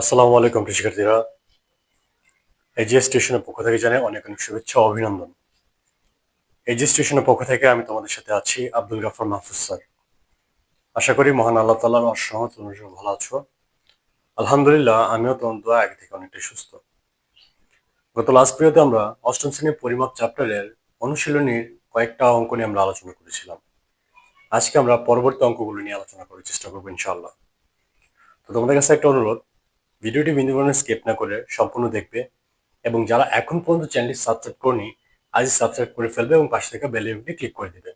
আসসালামু আলাইকুম শিক্ষার্থীরা এজিএস স্টেশনের পক্ষ থেকে জানাই অনেক অনেক শুভেচ্ছা অভিনন্দন। এজিএস স্টেশনের পক্ষ থেকে আমি তোমাদের সাথে আছি আব্দুল গাফর মাহফুজ স্যার। আশা করি মহান আল্লাহ তাল্লাহর অসহমত তোমরা ভালো আছো। আলহামদুলিল্লাহ, আমিও তোমার দোয়া আগে থেকে অনেকটাই সুস্থ। গত লাস্ট ভিডিওতে আমরা অষ্টম শ্রেণির পরিমাপ চ্যাপ্টারের অনুশীলনীর কয়েকটা অঙ্ক নিয়ে আমরা আলোচনা করেছিলাম। আজকে আমরা পরবর্তী অঙ্কগুলো নিয়ে আলোচনা করার চেষ্টা করব ইনশাআল্লাহ। তো তোমাদের কাছে একটা অনুরোধ ভিডিওটি বিন্দু পরিমাণ স্কিপ না করে সম্পূর্ণ দেখবে এবং যারা এখন পর্যন্ত চ্যানেলটি সাবস্ক্রাইব করনি, আজই সাবস্ক্রাইব করে ফেলবে এবং পাশে থেকে বেল ক্লিক করে দিবে।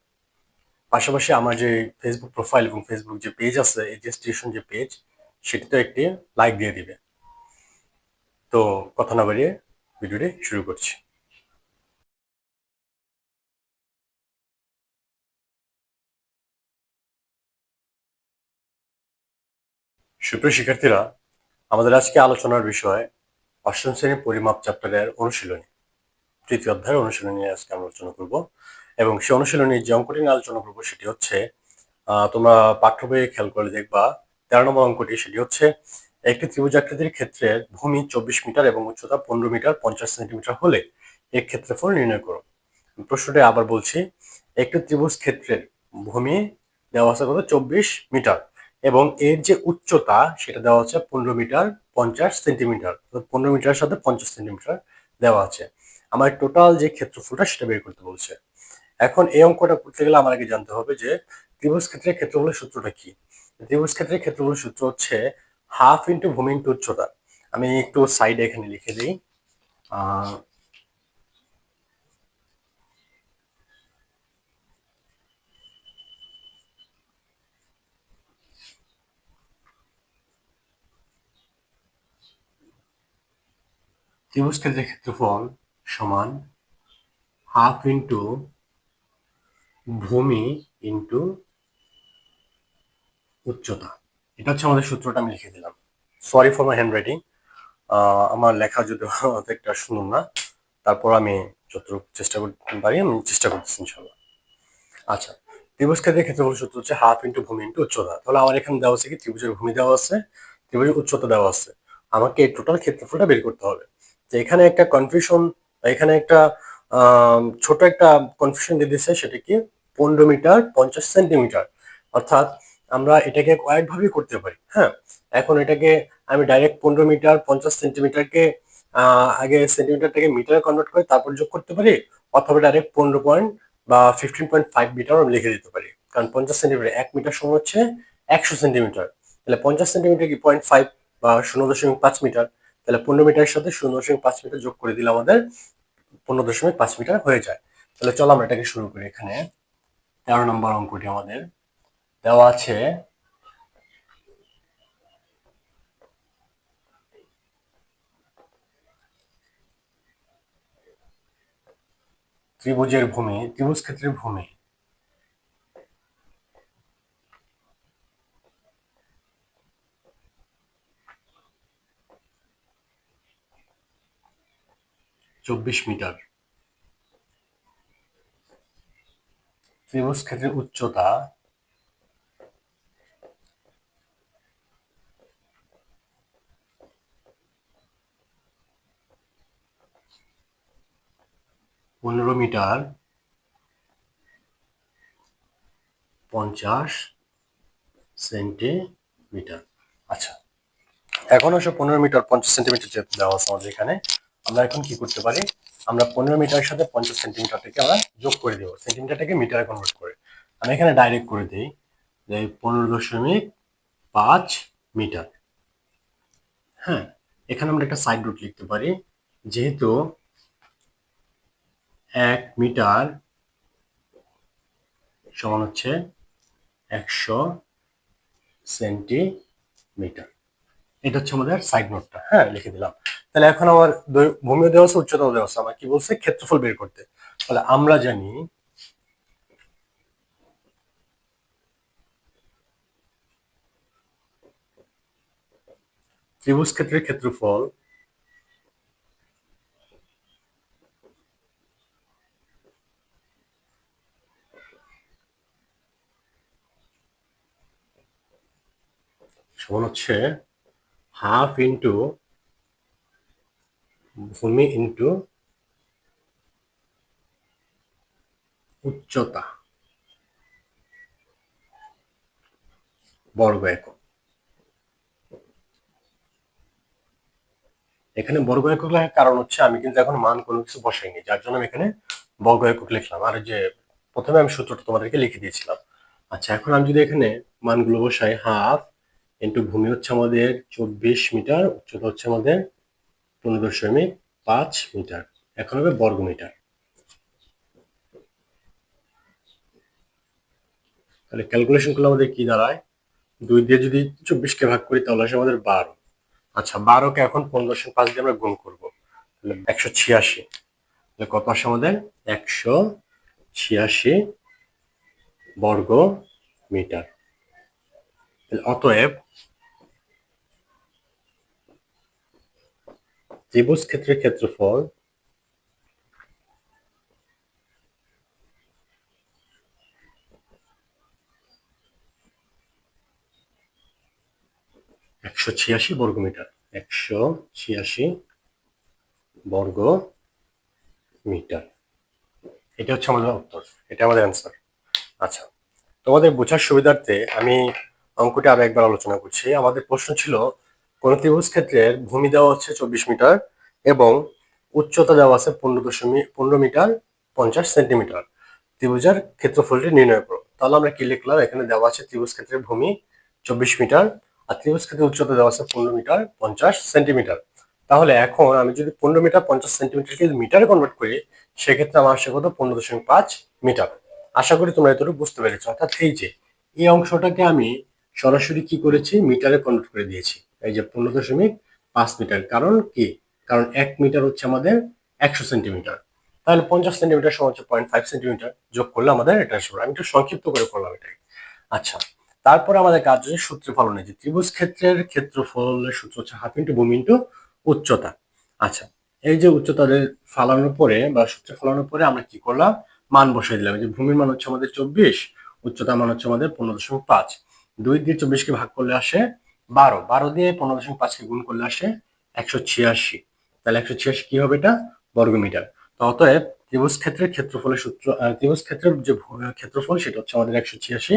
পাশাপাশি আমার যে ফেসবুক প্রোফাইল এবং ফেসবুক যে পেজ আছে, এই যে স্টেশন যে পেজ সেটিতে একটি লাইক দিয়ে দিবে। তো কথা না বাড়িয়ে ভিডিওটি শুরু করছি। সুপ্রিয় শিক্ষার্থীরা আমাদের আজকে আলোচনার বিষয় অষ্টম শ্রেণি পরিমাপ চ্যাপ্টারের অনুশীলনী। তৃতীয় অধ্যায়ের অনুশীলনী আজকে আমরা আলোচনা করব এবং সেই অনুশীলনী যে অঙ্কটি নিয়ে আলোচনা করব সেটি হচ্ছে তোমরা পাঠ্য বইয়ে খেয়াল করে দেখবা, তেরো নম্বর অঙ্কটি সেটি হচ্ছে, একটি ত্রিভুজ আকৃতির ক্ষেত্রে ভূমি চব্বিশ মিটার এবং উচ্চতা পনেরো মিটার, পঞ্চাশ সেন্টিমিটার হলে এর ক্ষেত্রফল নির্ণয় করো। প্রশ্নটি আবার বলছি, একটি ত্রিভুজ ক্ষেত্রের ভূমি দেওয়া আছে কত? চব্বিশ মিটার। এবং এর যে উচ্চতা, সেটা দেওয়া আছে পনেরো মিটার পঞ্চাশ সেন্টিমিটার। পনেরো মিটারের সাথে পঞ্চাশ সেন্টিমিটার দেওয়া আছে। আমার টোটাল যে ক্ষেত্রফলটা, সেটা বের করতে বলছে। এখন এই অঙ্কটা করতে গেলে আমার আগে জানতে হবে যে ত্রিভুজ ক্ষেত্রের ক্ষেত্রফলের সূত্রটা কি? ত্রিভুজ ক্ষেত্রের ক্ষেত্রফলের সূত্র হচ্ছে হাফ ইন্টু ভূমি ইন্টু উচ্চতা। আমি একটু সাইডে এখানে লিখে দিই। ত্রিভুজ ক্ষেত্রের ক্ষেত্রফল সমান হাফ ইন্টু ভূমি ইন্টু উচ্চতা। এটা হচ্ছে আমাদের সূত্রটা, আমি লিখে দিলাম। Sorry for my handwriting আমার লেখা যদি একটা শুনুন না, তারপর আমি যতটুকু চেষ্টা করতে পারি, আমি চেষ্টা করতেছি ইনশাল্লাহ আচ্ছা ত্রিভুজ ক্ষেত্রের ক্ষেত্রফল সূত্র হচ্ছে হাফ ইন্টু ভূমি ইন্টু উচ্চতা। তাহলে আমার এখানে দেওয়া আছে কি? ত্রিভুজের ভূমি দেওয়া আছে, ত্রিভুজের উচ্চতা দেওয়া আছে। আমাকে এই টোটাল ক্ষেত্রফলটা বের করতে হবে। তো এখানে একটা কনফিউশন এখানে একটা ছোট একটা কনফিউশন দিয়ে দিচ্ছে সেটা কি পনেরো মিটার, পঞ্চাশ সেন্টিমিটার অর্থাৎ আমরা এটাকে কয়েকভাবেই করতে পারি হ্যাঁ? এখন এটাকে আমি ডাইরেক্ট পনেরো মিটার, পঞ্চাশ সেন্টিমিটারকে আগে সেন্টিমিটারটাকে মিটারে কনভার্ট করে তারপর যোগ করতে পারি, অথবা ডাইরেক্ট পনেরো পয়েন্ট বা ফিফটিন পয়েন্ট ফাইভ মিটার আমি লিখে দিতে পারি। কারণ পঞ্চাশ সেন্টিমিটার এক মিটার সময় হচ্ছে একশো সেন্টিমিটার তাহলে পঞ্চাশ সেন্টিমিটার কি পয়েন্ট ফাইভ বা শূন্য দশমিক পাঁচ মিটার তাহলে পনেরো মিটারের সাথে শূন্য দশমিক পাঁচ মিটার যোগ করে দিলে আমাদের পনেরো দশমিক পাঁচ মিটার হয়ে যায়। তাহলে চলো আমরা এটাকে শুরু করি এখানে। তেরো নম্বর অঙ্কটি আমাদের দেওয়া আছে। ত্রিভুজের ভূমি, ত্রিভুজ ক্ষেত্রের ভূমি। চব্বিশ মিটার। ত্রিভুজ ক্ষেত্রের উচ্চতা পনেরো মিটার, পঞ্চাশ সেন্টিমিটার আচ্ছা এখন আসলে পনেরো মিটার, পঞ্চাশ সেন্টিমিটার দেওয়া আছে আমাদের এখানে। আমরা এখন কি করতে পারি? আমরা পনেরো মিটারের সাথে পঞ্চাশ সেন্টিমিটারটাকে আমরা যোগ করে দেবো। সেন্টিমিটারটাকে মিটারে কনভার্ট করে। আমি এখানে ডাইরেক্ট করে দিই যে পনেরো দশমিক পাঁচ মিটার। হ্যাঁ এখানে আমরা একটা সাইড রুট লিখতে পারি। যেহেতু এক মিটার সমান হচ্ছে একশো সেন্টিমিটার। এটা হচ্ছে আমাদের সাইড নোটটা হ্যাঁ লিখে দিলাম। তাহলে এখন আমার ভূমি দেওয়া আছে, উচ্চতাও দেওয়া আছে। আমার কি বলছে? ক্ষেত্রফল বের করতে। তাহলে আমরা জানি ত্রিভুজ ক্ষেত্রের ক্ষেত্রফল সমান হচ্ছে হাফ ইন্টু ভূমি ইন্টু উচ্চতা বর্গ একক এখানে বর্গ একক লেখার কারণ হচ্ছে আমি কিন্তু এখন মান কোনো কিছু বসাইনি, যার জন্য আমি এখানে বর্গ একক লিখলাম। আর যে প্রথমে আমি সূত্রটা তোমাদেরকে লিখে দিয়েছিলাম। আচ্ছা এখন আমি যদি এখানে মানগুলো বসাই হাফ ইন্টু ভূমি হচ্ছে আমাদের চব্বিশ মিটার, উচ্চতা হচ্ছে আমাদের পনেরো দশমিক পাঁচ মিটার। এখন হবে বর্গ মিটার তাহলে ক্যালকুলেশন করলে আমাদের কি দাঁড়ায়? দুই দিয়ে যদি চব্বিশকে ভাগ করি, তাহলে আসে আমাদের বারো। আচ্ছা বারোকে এখন পনেরো দশমিক পাঁচ দিয়ে আমরা গুণ করব। তাহলে একশো ছিয়াশি। তাহলে কত আসে আমাদের? একশো ছিয়াশি বর্গ মিটার অতএব ত্রিভুজ ক্ষেত্রের ক্ষেত্রফল একশো ছিয়াশি বর্গ মিটার একশো ছিয়াশি বর্গ মিটার এটা হচ্ছে আমাদের উত্তর। এটা আমাদের অ্যান্সার আচ্ছা তোমাদের বোঝার সুবিধার্থে আমি অঙ্কটা আরও একবার আলোচনা করছি। আমাদের প্রশ্ন ছিল কোন ত্রিভুজ ক্ষেত্রের ভূমি দেওয়া হচ্ছে চব্বিশ মিটার এবং উচ্চতা দেওয়া আছে পনেরো দশমিক, পনেরো মিটার, পঞ্চাশ সেন্টিমিটার। ত্রিভুজের ক্ষেত্রফলটি নির্ণয় করো তাহলে আমরা কি লিখলাম? এখানে দেওয়া আছে ত্রিভুজ ক্ষেত্রের ভূমি চব্বিশ মিটার, আর ত্রিভুজ ক্ষেত্রের উচ্চতা দেওয়া আছে পনেরো মিটার, পঞ্চাশ সেন্টিমিটার। তাহলে এখন আমি যদি পনেরো মিটার, পঞ্চাশ সেন্টিমিটারকে মিটারে কনভার্ট করি, সেক্ষেত্রে আমার আসে কত? পনেরো দশমিক পাঁচ মিটার। আশা করি তোমরা এতটুকু বুঝতে পেরেছ। অর্থাৎ এই যে, এই অংশটাকে আমি সরাসরি কি করেছি? মিটারে কনভার্ট করে দিয়েছি। এই যে পনেরো দশমিক পাঁচ মিটার। কারণ কি? কারণ এক মিটার হচ্ছে আমাদের একশো সেন্টিমিটার। তাহলে পঞ্চাশ সেন্টিমিটার সমান হচ্ছে পয়েন্ট ফাইভ সেন্টিমিটার যোগ করলে আমাদের এটা আসবে আমি একটু সংক্ষিপ্ত করে করলাম এটাই আচ্ছা তারপরে আমাদের কাজ হচ্ছে সূত্র ফলনে যে ত্রিভুজ ক্ষেত্রের ক্ষেত্রফলের সূত্র হচ্ছে হাফ ইন্টু ভূমি ইন্টু উচ্চতা। আচ্ছা এই যে উচ্চতা ফালানোর পরে বা সূত্রে ফলানোর পরে আমরা কি করলাম? মান বসাই দিলাম। যে ভূমির মান হচ্ছে আমাদের চব্বিশ উচ্চতা মান হচ্ছে আমাদের পনেরো দশমিক পাঁচ। দুই দিয়ে চব্বিশকে ভাগ করলে আসে বারো। বারো দিয়ে পনেরো দশমিক পাঁচকে গুণ করলে আসে একশো ছিয়াশি। তাহলে একশো ছিয়াশি কি হবে এটা? বর্গমিটার। তো অতএব ত্রিভুজ ক্ষেত্রের ক্ষেত্রফলের সূত্র ত্রিভুজ ক্ষেত্রের যে ক্ষেত্রফল সেটা হচ্ছে আমাদের একশো ছিয়াশি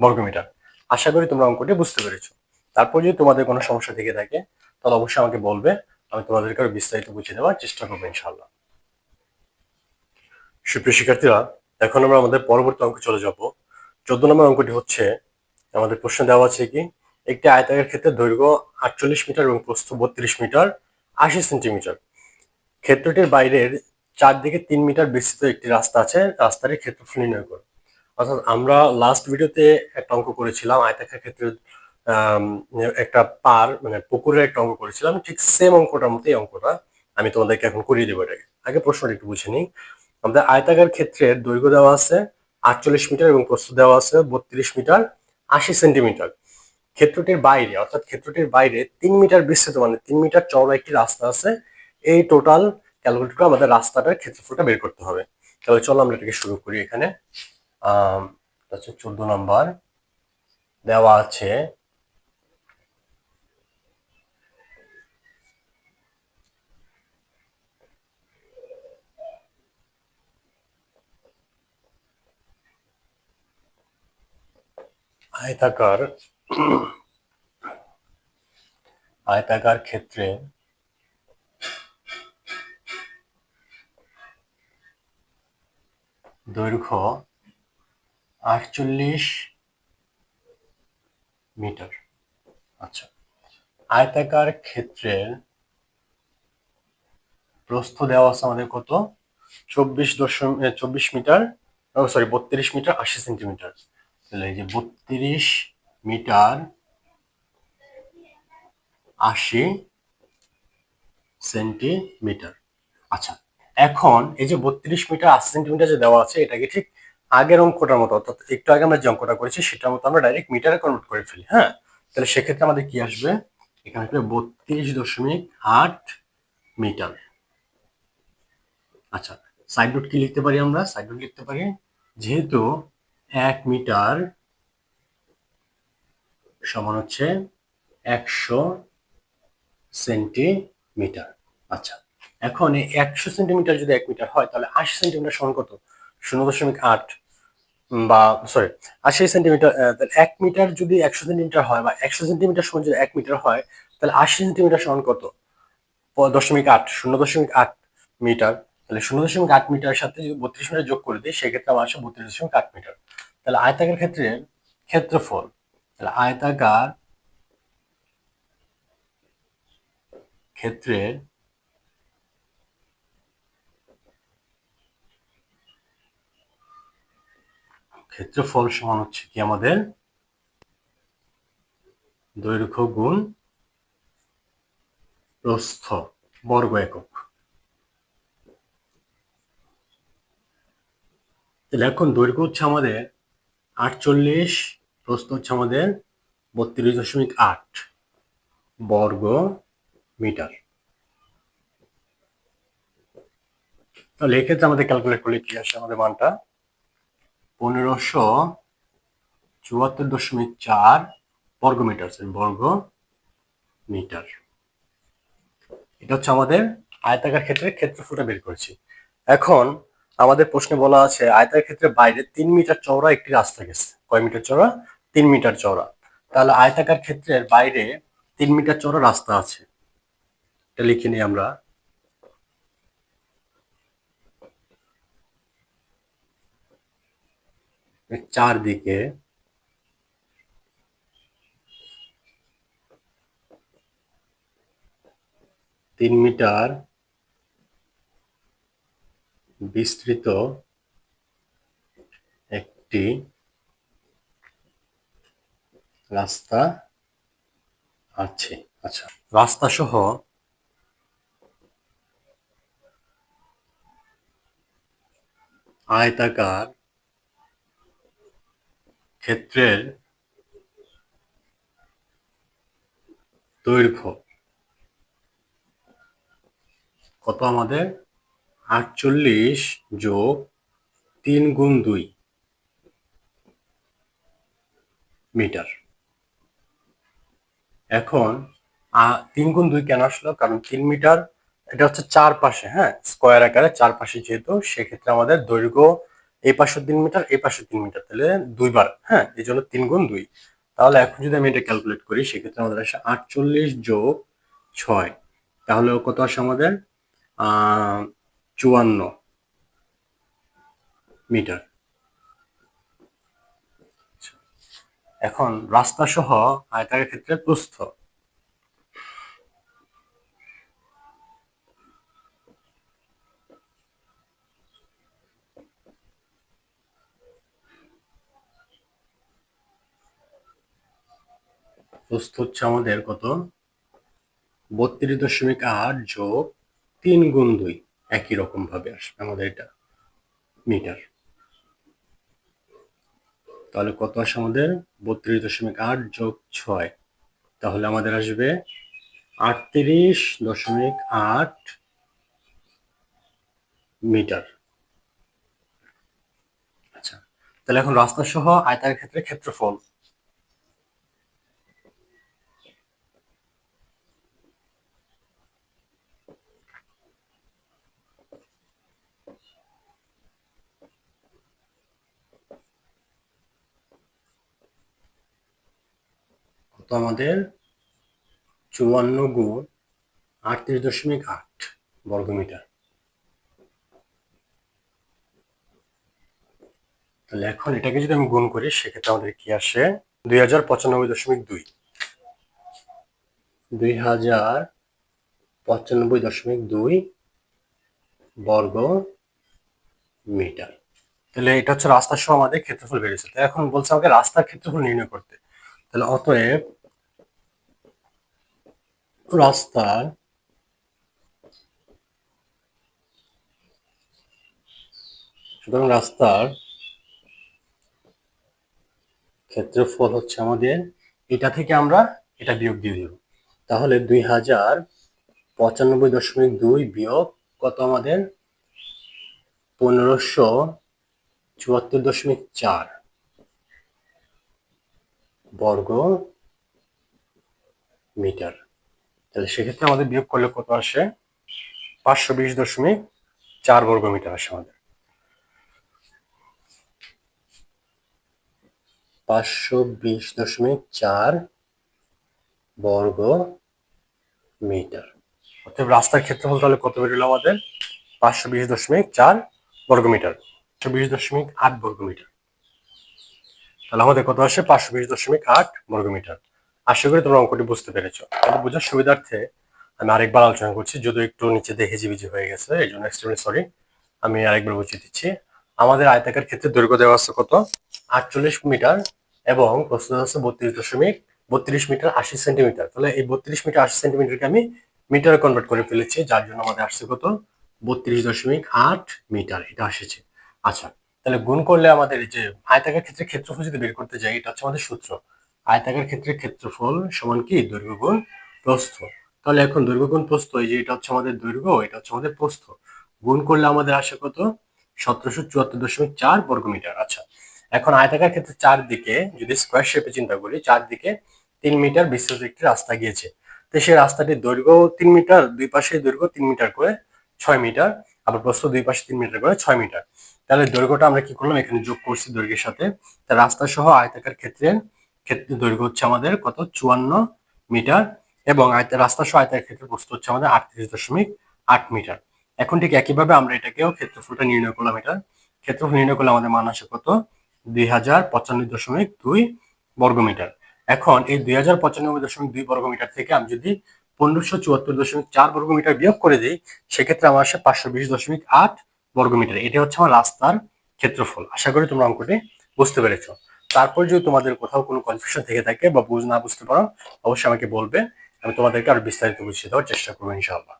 বর্গমিটার। আশা করি তোমরা অঙ্কটি বুঝতে পেরেছ। তারপর যদি তোমাদের কোনো সমস্যা থেকে থাকে, তাহলে অবশ্যই আমাকে বলবে, আমি তোমাদেরকে আরও বিস্তারিত বুঝিয়ে দেওয়ার চেষ্টা করব ইনশাল্লাহ সুপ্রিয় শিক্ষার্থীরা, এখন আমরা আমাদের পরবর্তী অঙ্ক চলে যাব। চোদ্দ নম্বর অঙ্কটি হচ্ছে, আমাদের প্রশ্ন দেওয়া আছে কি? একটি আয়তাকার ক্ষেত্রে দৈর্ঘ্য আটচল্লিশ মিটার এবং প্রস্থ বত্রিশ মিটার, আশি সেন্টিমিটার। ক্ষেত্রটির বাইরের চারদিকে তিন মিটার বিস্তৃত একটি রাস্তা আছে রাস্তাটির ক্ষেত্রফল নির্ণয় করো অর্থাৎ আমরা লাস্ট ভিডিওতে একটা অঙ্ক করেছিলাম, আয়তাকার ক্ষেত্রে একটা পার মানে পুকুরের একটা অঙ্ক করেছিলাম, ঠিক সেম অঙ্কটার মতো এই অঙ্কটা আমি তোমাদেরকে এখন করিয়ে দেবো এটাকে। আগে প্রশ্নটা একটু বুঝে নিই। আমাদের আয়তাকার ক্ষেত্রের দৈর্ঘ্য দেওয়া আছে আটচল্লিশ মিটার এবং প্রস্থ দেওয়া আছে বত্রিশ মিটার, আশি সেন্টিমিটার। ক্ষেত্রটির বাইরে, অর্থাৎ ক্ষেত্রটির বাইরে তিন মিটার বিস্তৃত মানে তিন মিটার চওড়া একটি রাস্তা আছে। এই টোটাল ক্যালকুলেট করে আমাদের রাস্তাটার ক্ষেত্রফলটা বের করতে হবে। তাহলে চলো আমরা এটাকে শুরু করি এখানে। চোদ্দ নম্বর। দেওয়া আছে আয়তাকার আয়তাকার ক্ষেত্রে দৈর্ঘ্য আটচল্লিশ মিটার। আচ্ছা আয়তাকার ক্ষেত্রের প্রস্থ দেওয়া আছে আমাদের কত? চব্বিশ দশমিক চব্বিশ মিটার সরি বত্রিশ মিটার, আশি সেন্টিমিটার। তাহলে এই যে বত্রিশ মিটার আশি সেন্টিমিটার। আচ্ছা এখন এই যে বত্রিশ মিটার আশি সেন্টিমিটার যে দেওয়া আছে, এটাকে ঠিক আগের অঙ্কটার মতো, অর্থাৎ একটু আগে আমরা যে অঙ্কটা করেছি, সেটার মতো আমরা ডাইরেক্ট মিটারে কনভার্ট করে ফেলি হ্যাঁ? তাহলে সেক্ষেত্রে আমাদের কি আসবে? এখানে আসবে বত্রিশ দশমিক আট মিটার। আচ্ছা সাইড নোট কি লিখতে পারি আমরা? সাইড নোট লিখতে পারি, যেহেতু এক মিটার সমান হচ্ছে একশো সেন্টিমিটার। আচ্ছা এখন এই একশো সেন্টিমিটার যদি এক মিটার হয়, তাহলে আশি সেন্টিমিটার সমান কত? শূন্য দশমিক আট বা সরি আশি সেন্টিমিটার এক মিটার যদি একশো সেন্টিমিটার হয় বা একশো সেন্টিমিটার সমান যদি এক মিটার হয়, তাহলে আশি সেন্টিমিটার সমান কত? দশমিক আট, শূন্য দশমিক আট মিটার। তাহলে শূন্য দশমিক আট মিটার সাথে যদি বত্রিশ মিটার যোগ করে দিই, সেক্ষেত্রে আমার আসে বত্রিশ দশমিক আট মিটার। তাহলে আয়তাকার ক্ষেত্রে ক্ষেত্রফল আয়তাকার ক্ষেত্রের ক্ষেত্রফল সমান হচ্ছে কি আমাদের? দৈর্ঘ্য গুণ প্রস্থ বর্গ একক। তাহলে এখন দৈর্ঘ্য হচ্ছে আমাদের আটচল্লিশ প্রস্থ হচ্ছে আমাদের বত্রিশ দশমিক আট বর্গ মিটার। তাহলে এক্ষেত্রে আমাদের ক্যালকুলেট করলে কি আসে আমাদের মানটা? পনেরোশো চুয়াত্তর দশমিক চার বর্গ মিটার বর্গ মিটার। এটা হচ্ছে আমাদের আয়তাকার ক্ষেত্রে ক্ষেত্রফলটা বের করেছি। এখন আমাদের প্রশ্নে বলা আছে আয়তার ক্ষেত্রে বাইরে তিন মিটার চওড়া একটি রাস্তা গেছে। কয় মিটার চওড়া? তিন মিটার চওড়া। তাহলে আয়তাকার ক্ষেত্রের বাইরে তিন মিটার চওড়া রাস্তা আছে। এটা লিখে নিই আমরা। চারদিকে তিন মিটার বিস্তৃত একটি রাস্তা আছে। আচ্ছা রাস্তা সহ আয়তাকার ক্ষেত্রের দৈর্ঘ্য কত আমাদের? আটচল্লিশ যোগ তিন গুণ দুই মিটার। এখন তিন গুণ দুই কেন আসলো? কারণ তিন মিটার, এটা হচ্ছে চার পাশে হ্যাঁ? স্কোয়ার আকারে চার পাশে যেহেতু, সেক্ষেত্রে আমাদের দৈর্ঘ্য এই পাশে তিন মিটার, এই পাশে তিন মিটার, তাহলে দুইবার হ্যাঁ? এই জন্য তিন গুণ দুই। তাহলে এখন যদি আমি এটা ক্যালকুলেট করি, সেক্ষেত্রে আমাদের আসে আটচল্লিশ যোগ ছয়। তাহলে কত আসে আমাদের? আহ চুয়ান্ন মিটার। এখন রাস্তা সহ আয়তাকার ক্ষেত্রে প্রস্থ। প্রস্থ হচ্ছে আমাদের কত? বত্রিশ দশমিক আট যোগ তিন গুণ দুই। একই রকম ভাবে আসবে আমাদের এটা মিটার। তাহলে কত আসে আমাদের? বত্রিশ দশমিক আট যোগ ছয়। তাহলে আমাদের আসবে আটত্রিশ দশমিক আট মিটার। আচ্ছা তাহলে এখন রাস্তা সহ আয়তার ক্ষেত্রে ক্ষেত্রফল। আমাদের চুয়ান্ন গুণ আটত্রিশ দশমিক আট বর্গমিটার। তাহলে এখন এটাকে যদি আমি গুণ করি, সেক্ষেত্রে আমাদের কি আসে? দুই হাজার পঁচানব্বই দশমিক দুই। দুই হাজার পঁচানব্বই দশমিক দুই বর্গ মিটার তাহলে এটা হচ্ছে রাস্তার সহ আমাদের ক্ষেত্রফল বেড়েছে এখন বলছে আমাকে রাস্তার ক্ষেত্রফল নির্ণয় করতে। তাহলে অতএব রাস্তার সুতরাং রাস্তার ক্ষেত্রফল হচ্ছে আমাদের, এটা থেকে আমরা এটা বিয়োগ দিয়ে দেব। তাহলে দুই হাজার পঁচানব্বই দশমিক দুই বিয়োগ কত আমাদের? পনেরোশো চুয়াত্তর দশমিক চার বর্গ মিটার। তাহলে সেক্ষেত্রে আমাদের বিয়োগ করলে কত আসে? পাঁচশো বিশ দশমিক চার বর্গ মিটার আসে আমাদের। পাঁচশো বিশ দশমিক চার বর্গ মিটার অর্থাৎ রাস্তার ক্ষেত্রফল তাহলে কত বেরোলো আমাদের? পাঁচশো বিশ দশমিক চার বর্গ মিটার বিশ দশমিক আট বর্গ মিটার তাহলে আমাদের কত আসে? পাঁচশো বিশ দশমিক আট বর্গ মিটার আশা করি তোমরা অঙ্কটি বুঝতে পেরেছ। তাহলে বোঝার সুবিধার্থে আমি আরেকবার আলোচনা করছি, যদিও একটু নিচে দেখে জিবিজি হয়ে গেছে, এই জন্য এক্সট্রিমলি সরি আমি আরেকবার বুঝিয়ে দিচ্ছি। আমাদের আয়তাকার ক্ষেত্রে দৈর্ঘ্য দেওয়া আছে কত? আটচল্লিশ মিটার এবং প্রস্তুত আছে বত্রিশ দশমিক, বত্রিশ মিটার আশি সেন্টিমিটার। তাহলে এই বত্রিশ মিটার আশি সেন্টিমিটারকে আমি মিটারে কনভার্ট করে ফেলেছি, যার জন্য আমাদের আসছে কত? বত্রিশ দশমিক আট মিটার, এটা আসেছে। আচ্ছা তাহলে গুণ করলে আমাদের এই যে আয়তাকার ক্ষেত্রে ক্ষেত্রফল যদি বের করতে যাই, এটা হচ্ছে আমাদের সূত্র। আয়তাকার ক্ষেত্রে ক্ষেত্রফল সমান কি? দৈর্ঘ্য গুণ প্রস্থ। তাহলে এখন দৈর্ঘ্য গুণ প্রস্থ, এই যে এটা হচ্ছে আমাদের দৈর্ঘ্য, এটা হচ্ছে আমাদের প্রস্থ। গুণ করলে আমাদের আসে কত? সতেরোশো চুয়াত্তর দশমিক চার বর্গমিটার। আচ্ছা এখন আয়তাকার ক্ষেত্রে চারদিকে যদি স্কোয়ার শেপে চিন্তা করি, চারদিকে তিন মিটার বিস্তৃত একটি রাস্তা গিয়েছে। তো সেই রাস্তাটির দৈর্ঘ্য তিন মিটার, দুই পাশে দৈর্ঘ্য তিন মিটার করে ছয় মিটার, আবার প্রস্থ দুই পাশে তিন মিটার করে ছয় মিটার। তাহলে দৈর্ঘ্যটা আমরা কি করলাম? এখানে যোগ করছি দৈর্ঘ্যের সাথে। তা রাস্তা সহ আয়তাকার ক্ষেত্রের ক্ষেত্রে দৈর্ঘ্য হচ্ছে আমাদের কত? চুয়ান্ন মিটার এবং রাস্তা সহ আয়তাকার ক্ষেত্রে প্রস্থ হচ্ছে আমাদের আটত্রিশ দশমিক আট মিটার। এখন ঠিক একইভাবে আমরা এটাকেও ক্ষেত্রফলটা নির্ণয় করলাম এটা। ক্ষেত্রফল নির্ণয় করলে আমাদের মান আসে কত? দুই হাজার পঁচানব্বই দশমিক দুই বর্গমিটার এখন এই দুই হাজার পঁচানব্বই দশমিক দুই বর্গমিটার থেকে আমি যদি পনেরোশো চুয়াত্তর দশমিক চার বর্গমিটার বিয়োগ করে দিই, সেক্ষেত্রে আমার আসে পাঁচশো বিশ দশমিক আট বর্গমিটার এটা হচ্ছে আমার রাস্তার ক্ষেত্রফল। আশা করি তোমরা অঙ্কটি বুঝতে পেরেছ। তারপর যদি তোমাদের কোথাও কোনো কনফিউশন থেকে থাকে বা বুঝ না বুঝতে পারো, অবশ্যই আমাকে বলবে, আমি তোমাদেরকে আরও বিস্তারিত বুঝিয়ে দেওয়ার চেষ্টা করব ইনশাআল্লাহ।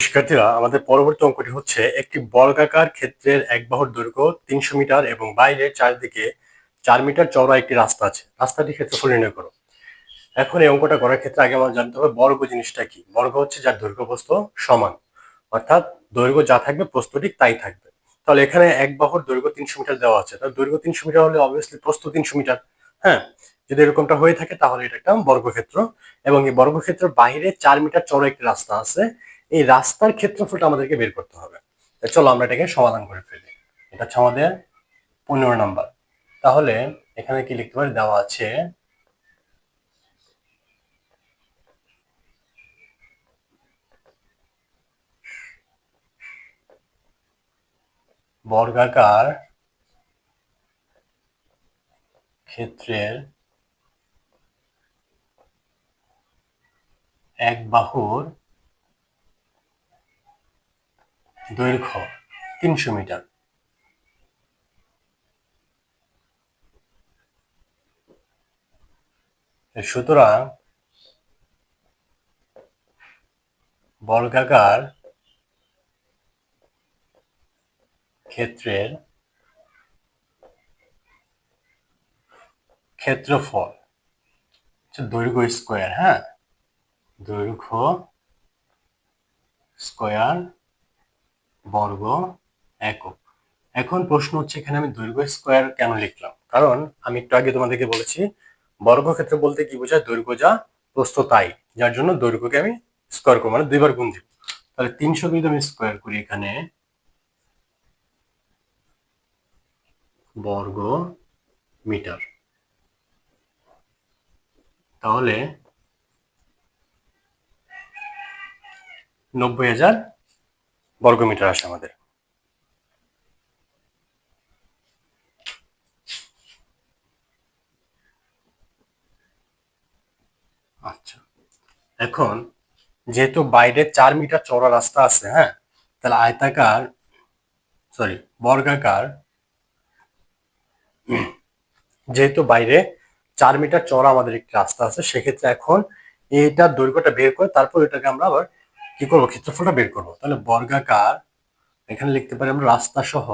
শিক্ষার্থীরা, আমাদের পরবর্তী অঙ্কটি হচ্ছে, একটি বর্গাকার ক্ষেত্রের এক বাহুর দৈর্ঘ্য তিনশো মিটার এবং বাইরে চারদিকে চার মিটার চওড়া একটি রাস্তা আছে। রাস্তাটি ক্ষেত্রফল নির্ণয় করো। এখন এই অঙ্কটা করার ক্ষেত্রে আগে আমার জানতে হবে বর্গ জিনিসটা কি। বর্গ হচ্ছে যার দৈর্ঘ্য প্রস্থ সমান। অর্থাৎ দৈর্ঘ্য যা থাকবে প্রস্থ তাই থাকবে। তাহলে এখানে এক বাহুর দৈর্ঘ্য তিনশো মিটার দেওয়া আছে। তার দৈর্ঘ্য তিনশো মিটার হলে অবভিয়াসলি প্রস্থ তিনশো মিটার হ্যাঁ? যদি এরকমটা হয়ে থাকে তাহলে এটা একটা বর্গক্ষেত্র। এবং এই বর্গক্ষেত্রের বাইরে চার মিটার চড়ো একটি রাস্তা আছে। এই রাস্তার ক্ষেত্রফলটা আমাদেরকে বের করতে হবে। চলো আমরা এটাকে সমাধান করে ফেলি। এটা হচ্ছে আমাদের পনেরো নাম্বার। তাহলে এখানে কি লিখতে পারি? দেওয়া আছে বর্গাকার ক্ষেত্রের এক বাহুর দৈর্ঘ্য তিনশো মিটার। সুতরাং বর্গাকার ক্ষেত্রের ক্ষেত্রফল দৈর্ঘ্য স্কোয়ার হ্যাঁ? দৈর্ঘ্য স্কোয়ার বর্গ একক। এখন প্রশ্ন হচ্ছে, এখানে আমি দৈর্ঘ্য স্কোয়ার কেন লিখলাম? কারণ আমি একটু আগে তোমাদেরকে বলেছি, বর্গক্ষেত্র বলতে কি বোঝায়? দৈর্ঘ্য যা প্রস্থ তাই, যার জন্য দৈর্ঘ্যকে আমি স্কোয়ার করব মানে দুইবার গুণ দিব। তাহলে তিনশো যদি আমি স্কোয়ার করি এখানে বর্গ মিটার। তাহলে নব্বই হাজার বর্গমিটার আসে আমাদের। আচ্ছা এখন যেহেতু বাইরে চার মিটার চওড়া রাস্তা আছে হ্যাঁ তাহলে আয়তাকার সরি বর্গাকার যেহেতু বাইরে চার মিটার চড়া আমাদের একটি রাস্তা আছে, সেক্ষেত্রে এখন এইটার দৈর্ঘ্যটা বের করে তারপর এটাকে আমরা আবার কি করব? ক্ষেত্রফলটা বের করব। তাহলে বর্গাকার, এখানে লিখতে পারি আমরা রাস্তা সহ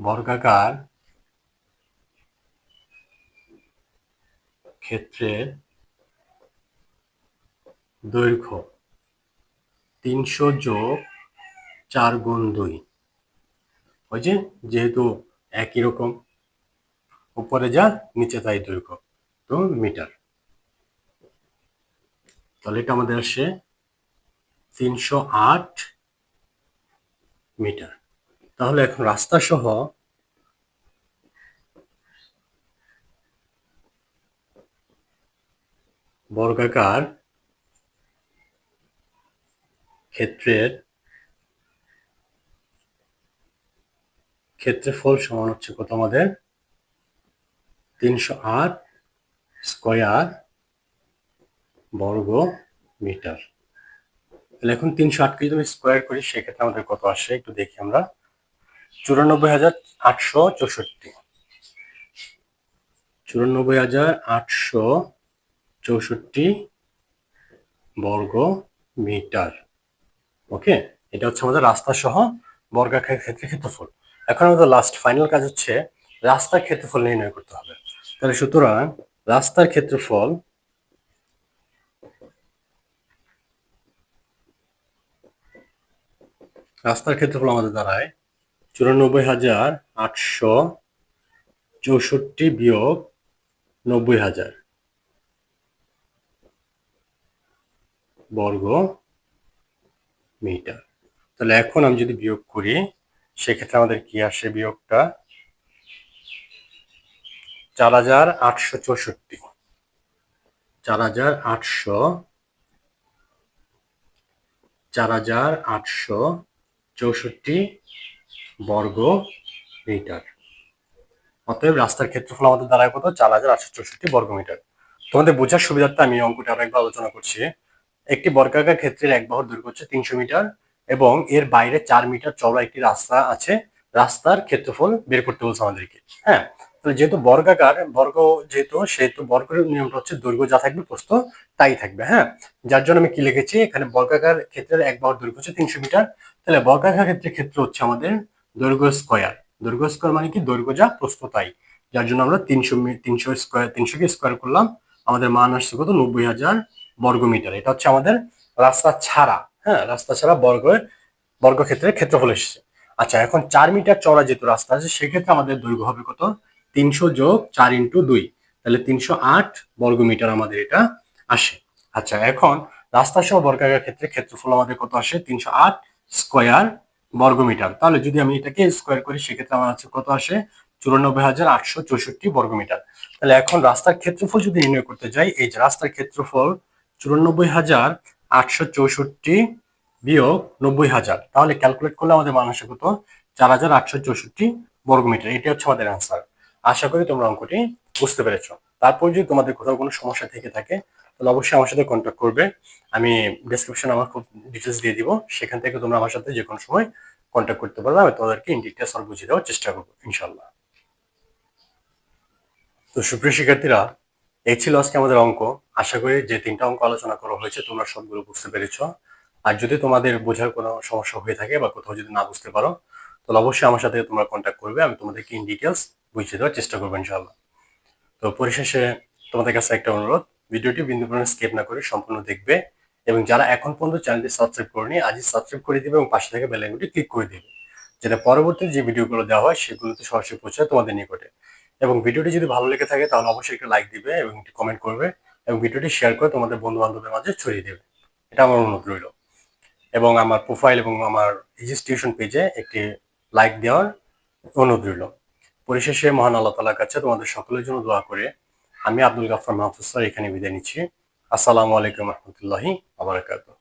বর্গাকার ক্ষেত্রের দৈর্ঘ্য তিনশো যোগ চার গুণ দুই। যে যেহেতু একই রকম। উপরে যা, নিচে তাই দৈর্ঘ্য। তো মিটার। তাহলে এটা আমাদের আসে তিনশো আট মিটার। তাহলে এখন রাস্তা সহ বর্গাকার ক্ষেত্রের ক্ষেত্রফল সমান হচ্ছে কত আমাদের? তিনশো আট স্কোয়ার বর্গ মিটার। তাহলে এখন তিনশো আটকে যদি আমি স্কোয়ার করি, সেক্ষেত্রে আমাদের কত আসে? একটু দেখি আমরা। চুরানব্বই হাজার আটশো চৌষট্টি। চুরানব্বই হাজার আটশো চৌষট্টি বর্গ মিটার। ওকে এটা হচ্ছে আমাদের রাস্তা সহ বর্গাকার ক্ষেত্রে ক্ষেত্রফল। এখন আমাদের লাস্ট ফাইনাল কাজ হচ্ছে রাস্তার ক্ষেত্রফল নির্ণয় করতে হবে। তাহলে সুতরাং রাস্তার ক্ষেত্রফল রাস্তার ক্ষেত্রফল আমাদের দাঁড়ায় চুরানব্বই হাজার আটশো চৌষট্টি বিয়োগ নব্বই হাজার বর্গ মিটার। তাহলে এখন আমি যদি বিয়োগ করি, সেক্ষেত্রে আমাদের কি আসে বিয়োগটা? চার হাজার আটশো চৌষট্টি। চার হাজার আটশো, চার হাজার আটশো চৌষট্টি বর্গ মিটার। অতএব রাস্তার ক্ষেত্রফল আমাদের দাঁড়ায় কত? চার হাজার আটশো চৌষট্টি বর্গ মিটার। তোমাদের বোঝার সুবিধার্থে আমি অঙ্কটা আরেকবার আলোচনা করছি। একটি বর্গাকার ক্ষেত্রের এক বাহুর দৈর্ঘ্য হচ্ছে তিনশো মিটার এবং এর বাইরে চার মিটার চওড়া একটি রাস্তা আছে। রাস্তার ক্ষেত্রফল বের করতে বলছে আমাদেরকে। হ্যাঁ তাহলে যেহেতু বর্গাকার, বর্গ যেহেতু, সেহেতু বর্গের নিয়মটা হচ্ছে দৈর্ঘ্য যা থাকবে প্রস্থ, তাই থাকবে হ্যাঁ? যার জন্য আমি কি লিখেছি? এখানে বর্গাকার ক্ষেত্রের এক বাহুর দৈর্ঘ্য হচ্ছে তিনশো মিটার। তাহলে বর্গাকার ক্ষেত্রের ক্ষেত্র হচ্ছে আমাদের দৈর্ঘ্য স্কোয়ার। দৈর্ঘ্য স্কোয়ার মানে কি? দৈর্ঘ্য যা, প্রস্থ তাই। যার জন্য আমরা তিনশো তিনশো স্কোয়ার, তিনশোকে স্কোয়ার করলাম। আমাদের মান আসছে কত? নব্বই হাজার। বর্গ মিটার এটা হচ্ছে আমাদের রাস্তা ছাড়া হ্যাঁ রাস্তা ছাড়া বর্গের বর্গক্ষেত্রের ক্ষেত্রফল এসেছে। আচ্ছা এখন চার মিটার চড়া যেহেতু রাস্তা আছে, সেক্ষেত্রে আমাদের দৈর্ঘ্য হবে কত? তিনশো যোগ চার ইন্টু দুই। তাহলে তিনশো আট বর্গ মিটার আমাদের এটা আসে। আচ্ছা এখন রাস্তা সহ বর্গাকার ক্ষেত্রে ক্ষেত্রফল আমাদের কত আসে? তিনশো আট স্কোয়ার বর্গ মিটার তাহলে যদি আমি এটাকে স্কোয়ার করি, সেক্ষেত্রে আমার আছে কত আসে? চুরানব্বই হাজার আটশো চৌষট্টি বর্গ মিটার তাহলে এখন রাস্তার ক্ষেত্রফল যদি নির্ণয় করতে যাই, এই যে রাস্তার ক্ষেত্রফল চুরানব্বই হাজার আটশো চৌষট্টি বিয়োগ নব্বই হাজার। তাহলে ক্যালকুলেট করলে আমাদের মান আসে কত? চার হাজার আটশো চৌষট্টি বর্গ মিটার এটি হচ্ছে আমাদের অ্যান্সার আশা করি তোমরা অঙ্কটি বুঝতে পেরেছ। তারপর যদি তোমাদের কোথাও কোনো সমস্যা থেকে থাকে, তাহলে অবশ্যই আমার সাথে কন্ট্যাক্ট করবে। আমি ডিসক্রিপশন আমার খুব ডিটেলস দিয়ে দিব। সেখান থেকে তোমরা আমার সাথে যে কোনো সময় কন্ট্যাক্ট করতে পারবে। আমি তোমাদেরকে ইন ডিটেলস আর বুঝিয়ে দেওয়ার চেষ্টা করব ইনশাল্লাহ তো সুপ্রিয় শিক্ষার্থীরা, এই ছিল আজকে আমাদের অঙ্ক। আশা করি যে তিনটা অঙ্ক আলোচনা করা হয়েছে, তোমরা সবগুলো বুঝতে পেরেছ। আর যদি তোমাদের বোঝার কোনো সমস্যা হয়ে থাকে বা কোথাও যদি না বুঝতে পারো, তাহলে অবশ্যই আমার সাথে তোমরা কন্ট্যাক্ট করবে, আমি তোমাদেরকে ইন ডিটেলস বুঝিয়ে দেওয়ার চেষ্টা করব ইনশাল্লাহ তো পরিশেষে তোমাদের কাছে একটা অনুরোধ, ভিডিওটি বিন্দু স্কেপ না করে সম্পূর্ণ দেখবে এবং যারা এখন পর্যন্ত চ্যানেলটি সাবস্ক্রাইব করেনি, আজই সাবস্ক্রাইব করে দিবে এবং পাশে থেকে বেল আইকনটি ক্লিক করে দিবে, যেটা পরবর্তী যে ভিডিওগুলো দেওয়া হয় সেগুলোতে সরাসরি পৌঁছায় তোমাদের নিকটে। এবং ভিডিওটি যদি ভালো লেগে থাকে, তাহলে অবশ্যই একটা লাইক দিবে এবং একটি কমেন্ট করবে। এবং ভিডিওটি শেয়ার করে তোমাদের বন্ধু বান্ধবের মাঝে ছড়িয়ে দেবে। এটা আমার অনুরোধ রইল। এবং আমার প্রোফাইল এবং আমার রেজিস্ট্রেশন পেজে একটি লাইক দেওয়ার অনুরোধ রইল। পরিশেষে মহান আল্লাহ তালার কাছে তোমাদের সকলের জন্য দোয়া করে আমি আব্দুল গাফর মাহফুজ স্যার এখানে বিদায় নিচ্ছি। আসসালামু আলাইকুম রহমতুল্লাহি আবরাকাতুহ